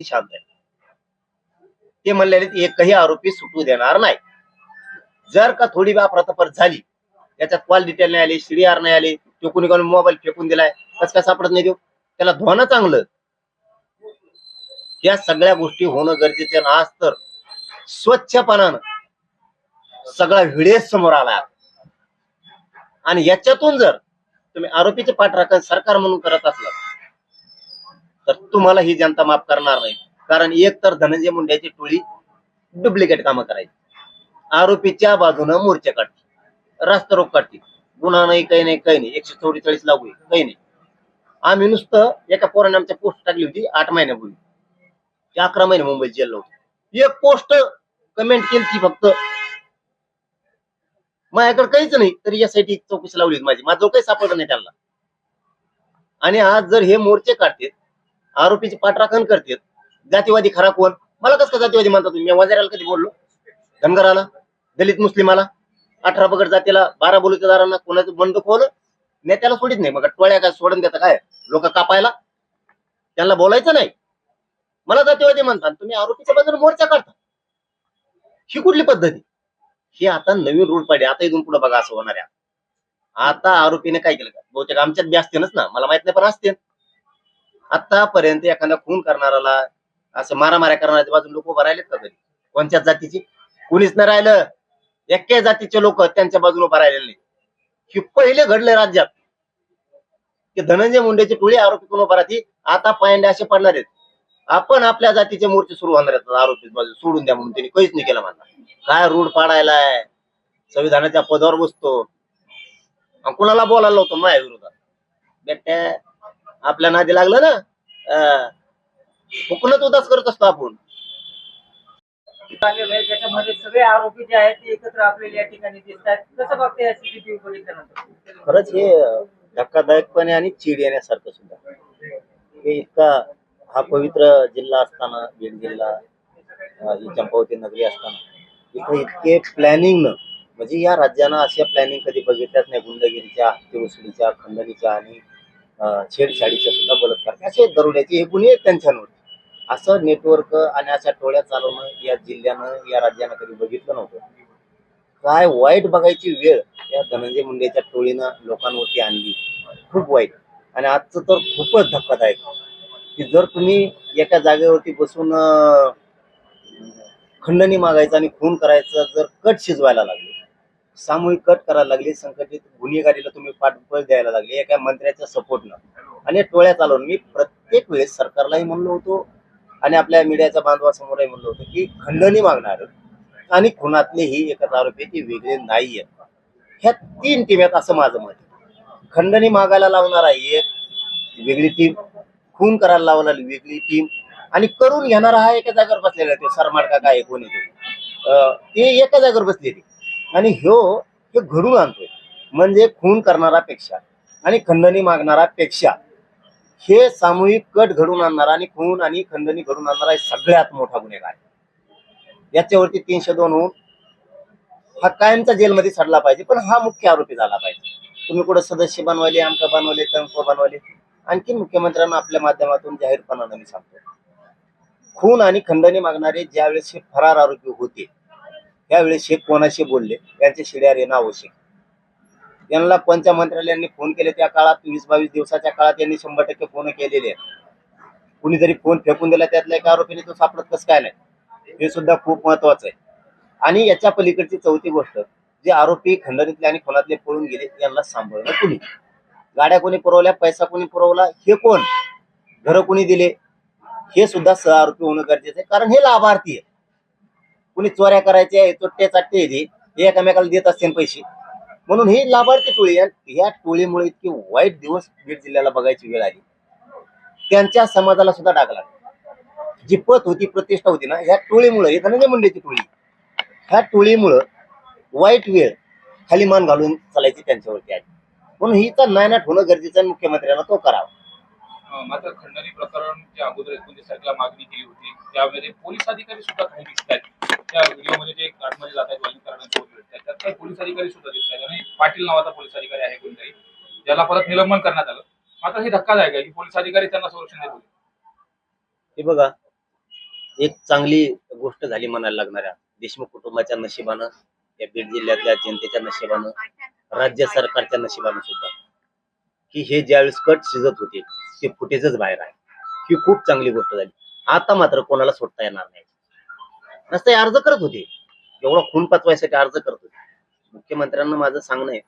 शांत आहे ते म्हणलेले एकही आरोपी सुटू देणार नाही. जर का थोडी वापरातफर झाली त्याच्यात कॉल डिटेल नाही आली सीडीआर नाही आली तो कोणी कोणी मोबाईल फेकून दिलाय कसं काय सापडत नाही देऊ त्याला धुवानं चांगलं. या सगळ्या गोष्टी होणं गरजेचं आज तर स्वच्छपणानं सगळा व्हिडिओ समोर आला. आणि याच्यातून जर तुम्ही आरोपीचे पाठराखण सरकार म्हणून करत असला तर तुम्हाला ही जनता माफ करणार नाही. कारण एक तर धनंजय मुंड्याची टोळी डुप्लिकेट कामं करायची. आरोपीच्या बाजूनं मोर्चे काढते. रास्ता रोक काढते. गुन्हा नाही काही नाही काही नाही. एकशे चौवेचाळीस लागू आहे काही नाही. आम्ही नुसतं एका पोराने आमच्या पोस्ट टाकली होती आठ महिन्यापूर्वी. ते अकरा महिने मुंबईत जेल होते एक पोस्ट कमेंट केली ती फक्त. माझ्याकडे काहीच नाही तरी यासाठी चौकशी लावली होती माझी. माझं काही सापडलं नाही त्यांना. आणि आज जर हे मोर्चे काढतील आरोपीची पाठराखण करतात. जातीवादी खरा कोण? मला कसं जातीवादी म्हणता तुम्ही? मी वजाराला कधी बोललो? धनगराला? दलित मुस्लिमाला? अठरा बगड जातीला बारा बोलुतेदारांना कोणाचं बंद खोल नेत्याला सोडित नाही. मग टोळ्या काय सोडून देता काय? लोक कापायला? त्यांना बोलायचं नाही. मला जातीवादी म्हणतात तुम्ही आरोपीच्या बाजूने मोर्चा काढता. ही कुठली पद्धती ही आता नवीन रूल पाहिजे आता इथून पुढे बघा असं होणार आहे. आता आरोपीने काय केलं? का बहुतेक आमच्यात बी असते ना. मला माहीत नाही पण असते आतापर्यंत एखादा खून करणाराला असं मारामाऱ्या करणाऱ्या बाजून लोक उभं राहिलेत का कधी कोणत्याच जातीची? कुणीच नाही राहिलं. एक्या जातीचे लोक त्यांच्या बाजूने उभं राहिलेले नाही हे पहिले घडले राज्यात. की धनंजय मुंडेची टोळी आरोपी कोण उभा राहते आता पायंडे असे पडणार आहेत. आपण आपल्या जातीचे मोर्चे सुरू होणार आहेत आरोपी बाजू सोडून द्या म्हणून त्यांनी. काहीच नाही केलं म्हणला काय रूढ पाडायलाय? संविधानाच्या पदावर बसतो. कुणाला बोलायला होतो माझ्या विरोधात. बेट्या आपल्या नादी लागलं ना फुकणच उदास करत असतो आपण. चांगलं आहे ज्याच्यामध्ये सगळे आरोपी जे आहेत ते एकत्र आपल्याला या ठिकाणी दिसत आहेत कसं बघते सीसीटीव्ही बघितल्यानंतर खरंच हे धक्कादायकपणे आणि चीड येण्यासारखं सुद्धा. हे इतका हा पवित्र जिल्हा असताना बीड जिल्हा अं, ही चंपावती नगरी असताना इथे इतके प्लॅनिंग म्हणजे या राज्यानं अशा प्लॅनिंग कधी बघितल्याच नाही. गुंडगिरीच्या हत्येवसुलीच्या खंडणीच्या आणि छेडछाडीचे छेडछाडीच्या सुद्धा बलात्कार असे दरोड्याचे हे गुन्हे त्यांच्यावर. असं नेटवर्क आणि अशा टोळ्या चालवणं या जिल्ह्यानं या राज्यानं कधी बघितलं नव्हतं. काय वाईट बघायची वेळ या धनंजय मुंडेच्या टोळीनं लोकांवरती आणली. खूप वाईट. आणि आजचं तर खूपच धक्कादायक. की जर तुम्ही एका जागेवरती बसून खंडणी मागायचं आणि खून करायचं जर कट शिजवायला लागले सामूहिक कट करायला लागले संघटित गुन्हेगारीला तुम्ही पाठबळ द्यायला लागले एका मंत्र्याच्या सपोर्टनं. आणि टोळ्या चालवून मी प्रत्येक वेळेस सरकारलाही म्हणलो होतो आणि आपल्या मीडियाच्या बांधवासमोरही म्हणलो होतो की खंडणी मागणार आणि खुनातलेही एकच आरोपी ती वेगळे नाहीये ह्या तीन टीम आहेत असं माझं मत आहे. खंडणी मागायला लावणारा एक वेगळी टीम खून करायला लावणार वेगळी टीम आणि करून घेणारा हा एका जागेवर बसलेला आहे, तो सरमाड काय कोणी तो? अं, ते एका जागेवर बसलेली. आणि ह्यो हे घडून आणतोय. म्हणजे खून करणारा पेक्षा आणि खंडणी मागणारा पेक्षा हे सामूहिक कट घडून आणणारा आणि खून आणि खंडणी घडून आणणारा हे सगळ्यात मोठा गुन्हेगार आहे. याच्यावरती तीनशे दोन होऊन हा कायमचा जेलमध्ये सडला पाहिजे पण हा मुख्य आरोपी झाला पाहिजे. तुम्ही कुठं सदस्य बनवले आमका बनवले तंक बनवले आणखी मुख्यमंत्र्यांना आपल्या माध्यमातून जाहीरपणानं मी सांगतो. खून आणि खंडणी मागणारे ज्यावेळेस हे फरार आरोपी होते त्यावेळेस शेख कोणाशी बोलले? त्यांचे शिड्यार येणं आवश्यक यांना पंचमंत्र्यांनी फोन केले. त्या काळात वीस बावीस दिवसाच्या काळात यांनी शंभर टक्के फोन केलेले आहेत. कुणी जरी फोन फेकून दिला त्यातल्या एका आरोपीने तो सापडत कसं काय नाही? हे सुद्धा खूप महत्वाचं आहे. आणि याच्या पलीकडची चौथी गोष्ट जे आरोपी खंडणीतले आणि खुनातले पळून गेले यांना सांभाळणं कुणी? गाड्या कोणी पुरवल्या पैसा कोणी पुरवला हे कोण? घरं कोणी दिले? हे सुद्धा सह आरोपी होणं गरजेचं आहे कारण हे लाभार्थी आहे कुणी चोऱ्या करायच्या चोट्टे चाट्टे येते हे देत असतील पैसे. म्हणून ही लाभार्थी टोळी ह्या या टोळीमुळे इतके वाईट दिवस बीड जिल्ह्याला बघायची वेळ आली. त्यांच्या समाजाला सुद्धा डाग लागला. जी पत होती प्रतिष्ठा होती ना ह्या टोळीमुळे ही धनंजय मुंडेची टोळी. ह्या टोळीमुळं वाईट वेळ खाली मान घालून चालायची त्यांच्यावरती आली. म्हणून ही तर नायनाट होणं गरजेचं मुख्यमंत्र्यांना तो करावा. मात्र खंडणी प्रकरण जे अगोदर एकोणतीस तारखेला मागणी केली होती त्यामध्ये पोलीस अधिकारी सुद्धा काही दिसत आहेत. त्या व्हिडिओमध्ये जे आतमध्ये जात आहेत वालीकरणाचे भेटतात त्यात काही पोलीस अधिकारी सुद्धा दिसत आहेत. आणि पाटील नावाचा पोलीस अधिकारी आहे कोणताही ज्याला परत निलंबन करण्यात आलं. मात्र हे धक्कादायक आहे की पोलीस अधिकारी त्यांना संरक्षण देत होते. हे बघा एक चांगली गोष्ट झाली म्हणायला लागणाऱ्या. देशमुख कुटुंबाच्या नशिबानं या बीड जिल्ह्यातल्या जनतेच्या नशिबानं राज्य सरकारच्या नशिबानं सुद्धा. की हे ज्यावेळेस कट शिजत होते ते फुटेजच बाहेर आहे. ही खूप चांगली गोष्ट झाली. आता मात्र कोणाला सोडता येणार नाही. नसते अर्ज करत होते. एवढा खून पचवायसाठी अर्ज करत होते. मुख्यमंत्र्यांना माझं सांगणं आहे.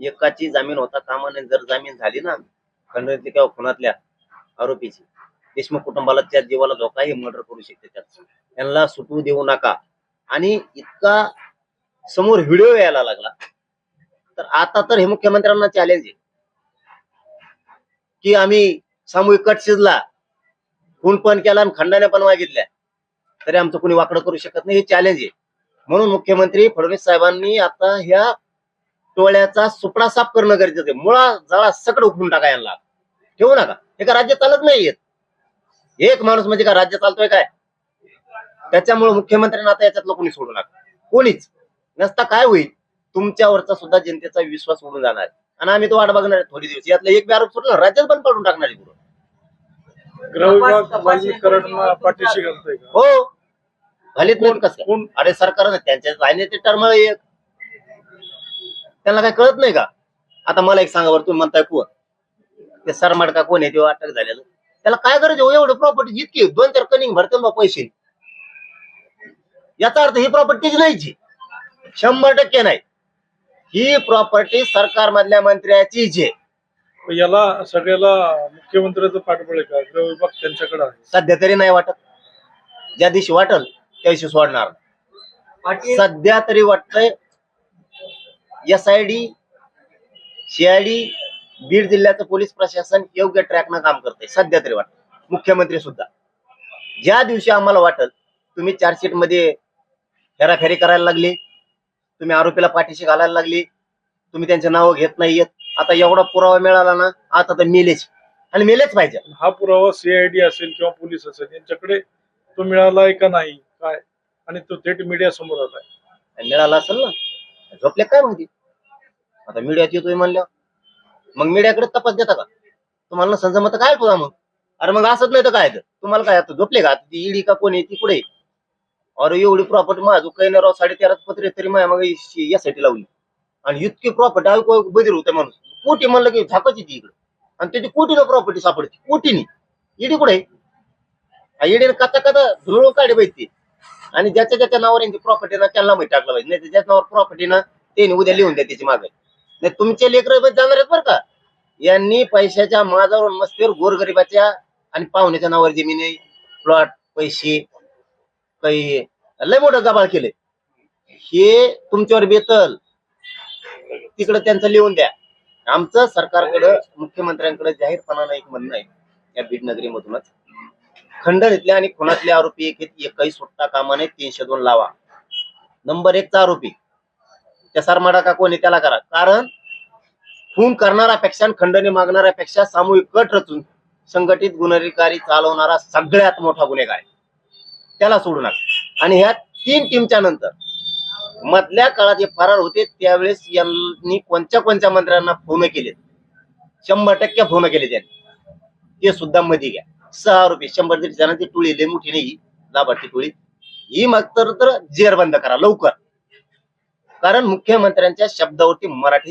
एकाची जामीन होता कामा नये. जर जामीन झाली ना खंडणी किंवा खुनातल्या आरोपीची देशमुख कुटुंबाला त्या जीवाला धोका हे मर्डर करू शकते त्यात. यांना सुटू देऊ नका. आणि इतका समोर व्हिडिओ यायला लागला. तर आता तर हे मुख्यमंत्र्यांना चॅलेंज आहे. की आम्ही सामूहिक कट शिजला खून पण केला आणि खंडाने पण मागितल्या. तरी आमचं कोणी वाकडं करू शकत नाही हे चॅलेंज आहे. म्हणून मुख्यमंत्री फडणवीस साहेबांनी आता ह्या टोळ्याचा सुपडा साफ करणं गरजेचं आहे. मुळा जळा सगळं उठून टाका यांना. ठेवू नका. हे का राज्य चालत नाहीयेत एक माणूस म्हणजे का राज्य चालतोय काय? त्याच्यामुळे मुख्यमंत्र्यांना आता याच्यातलं कोणी सोडू नका. कोणीच. नसता काय होईल? तुमच्यावरचा सुद्धा जनतेचा विश्वास उडून जाणार. आहे. आणि आम्ही तो वाट बघणार आहे थोडी दिवस. यातला एक बी आरोप सुटला राज्यात बंद पडून टाकणार आहे पुढं. गृहविभाग वाल्मीकरण पाठीशी घालतोय का? हो. घालीत नाही कसं? कोण अरे सरकारनं त्यांच्या राजनीती टर्म एक. त्यांना काय कळत नाही का? आता मला एक सांगा बरं तुम्ही म्हणताय कोण ते सरमाड का कोण आहे ते अटक झालेलं. त्याला काय गरज आहे? हो एवढं प्रॉपर्टी जितकी दोन चार कनिंग भरते ना बा पैसे. याचा अर्थ ही प्रॉपर्टीच नाहीची शंभर टक्के नाही. ही प्रॉपर्टी सरकार मधल्या मंत्र्याचीच आहे पण याला सगळ्याला मुख्यमंत्र्याचं पाठबळ आहे का? गृहविभाग त्यांच्याकडे आहे. सध्या तरी नाही वाटत. ज्या दिवशी वाटल त्या दिवशी सोडणार. सध्या तरी वाटतंय S I D CID Beed जिल्ह्याचं पोलीस प्रशासन योग्य ट्रॅकनं काम करतंय. सध्या तरी वाटत मुख्यमंत्री सुद्धा. ज्या दिवशी आम्हाला वाटल तुम्ही चार्जशीटमध्ये हेराफेरी करायला लागली. तुम्ही आरोपीला पाठीशी घालायला लागली. तुम्ही त्यांचे नाव घेत नाहीयेत. आता एवढा पुरावा मिळाला ना आता तर मेलेच. आणि मेलेच पाहिजे. हा पुरावा सीआयडी असेल किंवा पोलीस असेल यांच्याकडे तो मिळालाय का नाही काय? आणि तो थेट मीडिया समोर आलाय आणि मिळाला असेल ना झोपले काय माहिती? आता मीडियात येतोय म्हणल्यावर. मग मीडियाकडे तपास देता का? तुम्हाला समजा मत काय तुझा मग? अरे मग असंच नाही तर काय तर? तुम्हाला काय आता झोपले का? ती ईडी का कोणी ती कुठे अरे एवढी प्रॉपर्टी माझं काही नाही राव साडे पत्रे तरी माझ्या मग यासाठी लावली. आणि इतकी प्रॉपर्टी आहे बदिर होते माणूस. कोटी म्हणलं की झाकच ती इकडे. आणि त्याची कोटीला प्रॉपर्टी सापडते. कोटीनी. इडी कुठे? इडीने कथा कथा धुळून काढे पाहिजे आणि ज्याच्या ज्याच्या नावावर यांची प्रॉपर्टी ना त्यांना माहिती टाकलं पाहिजे. नाही ज्याच्या नावावर प्रॉपर्टी ना त्यांनी उद्या लिहून द्या त्याची मागे. नाही तुमचे लेकर जाणार आहेत बरं का? यांनी पैशाच्या माझावर मस्तीवर गोरगरिबाच्या आणि पाहुण्याच्या नावावर जमिनी प्लॉट पैसे काही लय मोठं गबाळ केले हे तुमच्यावर बेतल. तिकडे त्यांचं लिहून द्या. आमचं सरकारकडं मुख्यमंत्र्यांकडे जाहीरपणानं एक म्हणणं आहे. या बीड नगरीमधूनच. खंडण इथल्या आणि खुनातले आरोपी एक एकही सुट्टा कामाने तीनशे दोन लावा. नंबर एकचा आरोपी. त्या सरमाडा का कोणी त्याला करा? कारण खून करणाऱ्यापेक्षा आणि खंडणी मागणाऱ्यापेक्षा सामूहिक कट रचून संघटित गुन्हेगारी चालवणारा सगळ्यात मोठा गुन्हेगार आहे. त्याला सोडू नका. आणि ह्या तीन टीमच्या नंतर मधल्या काळात जे फरार होते त्यावेळेस यांनी कोणत्या कोणत्या मंत्र्यांना फोन केले शंभर टक्के फोन केले त्यांनी ते सुद्धा मध्ये घ्या. सहा रुपये शंभर दीड जणांची टोळी लय मोठी नाही लाभार्थी टोळी. ही मग तर तर करा लवकर. कारण मुख्यमंत्र्यांच्या शब्दावरती मराठी